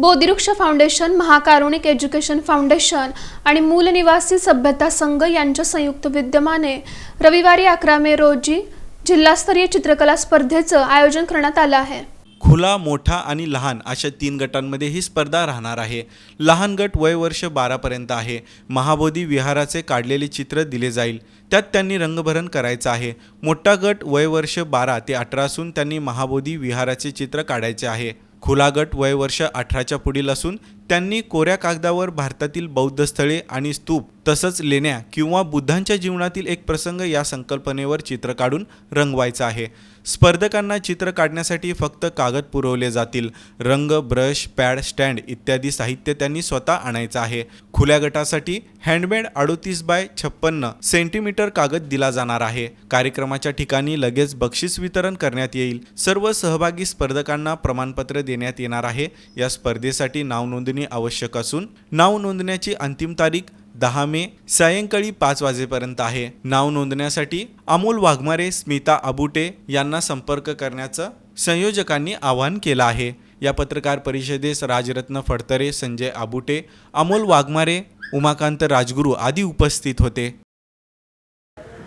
Bodhivriksha foundation Mahakarunik education foundation आणि मूलनिवासी सभ्यता संघ यांच्या संयुक्त विद्यमाने रविवारी अकरा मे रोजी जिल्हास्तरीय चित्रकला स्पर्धेचं आयोजन करण्यात आलं आहे. खुला मोठा आणि लहान अशा तीन गटांमध्ये ही स्पर्धा राहणार आहे. लहान गट वय वर्ष बारापर्यंत आहे. महाबोधी विहाराचे काढलेले चित्र दिले जाईल. त्यात त्यांनी रंगभरण करायचं आहे. मोठा गट वय वर्ष बारा ते अठरा असून त्यांनी महाबोधी विहाराचे चित्र काढायचे आहे. खुला गट वय वर्ष अठराच्या पुढील असून त्यांनी कोऱ्या कागदावर भारतातील बौद्ध स्थळे आणि स्तूप तसंच लेण्या किंवा बुद्धांच्या जीवनातील एक प्रसंग या संकल्पनेवर चित्र काढून रंगवायचं आहे. स्पर्धकांना चित्र काढण्यासाठी फक्त कागद पुरवले जातील. रंग ब्रश पॅड स्टँड इत्यादी साहित्य त्यांनी स्वतः आणायचं आहे. खुल्या गटासाठी हँडमेड अडोतीस बाय छप्पन्न सेंटीमीटर कागद दिला जाणार आहे. कार्यक्रमाच्या ठिकाणी लगेच बक्षीस वितरण करण्यात येईल. सर्व सहभागी स्पर्धकांना प्रमाणपत्र देण्यात येणार आहे. या स्पर्धेसाठी नाव नोंदणी आवश्यक असून नाव नोंदण्याची अंतिम तारीख दहा मे सायंकाळी पाच वाजेपर्यंत आहे. नाव नोंदण्यासाठी अमोल वाघमारे स्मिता अबुटे यांना संपर्क करण्याचं संयोजकांनी आवाहन केलं आहे. या पत्रकार परिषदेस राजरत्न फडतरे संजय आबुटे अमोल वाघमारे उमाकांत राजगुरू आदी उपस्थित होते.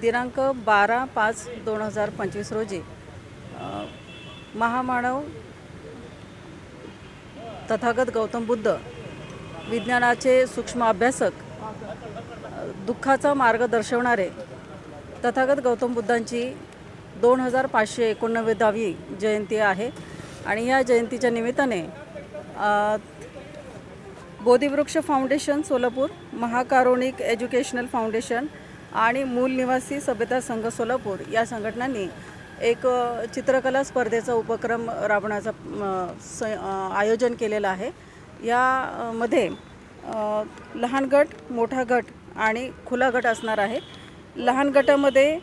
दिनांक बारा पाच दोन हजार पंचवीस रोजी महामानव तथागत गौतम बुद्ध विज्ञानाचे सूक्ष्म अभ्यासक दुःखाचा मार्ग दर्शवणारे तथागत गौतम बुद्धांची दोन हजार पाचशे एकोणनव्वदावी जयंती आहे. आणि या जयंतीच्या निमित्ताने Bodhivriksha foundation Solapur Mahakarunik educational foundation आणि मूल निवासी सभ्यता संघ सोलापूर या संघटनांनी एक चित्रकला स्पर्धेचा उपक्रम राबवण्याचं स आयोजन केलेलं आहे. या मध्ये लहान गट मोठा गट आणि खुला गट असणार आहे. लहान गटामध्ये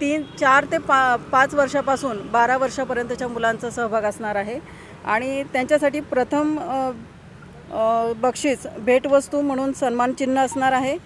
तीन चार ते पा पाच वर्षापासून बारा वर्षापर्यंतच्या मुलांचा सहभाग असणार आहे. आणि त्यांच्यासाठी प्रथम बक्षीस भेटवस्तू म्हणून सन्मानचिन्ह असणार आहे.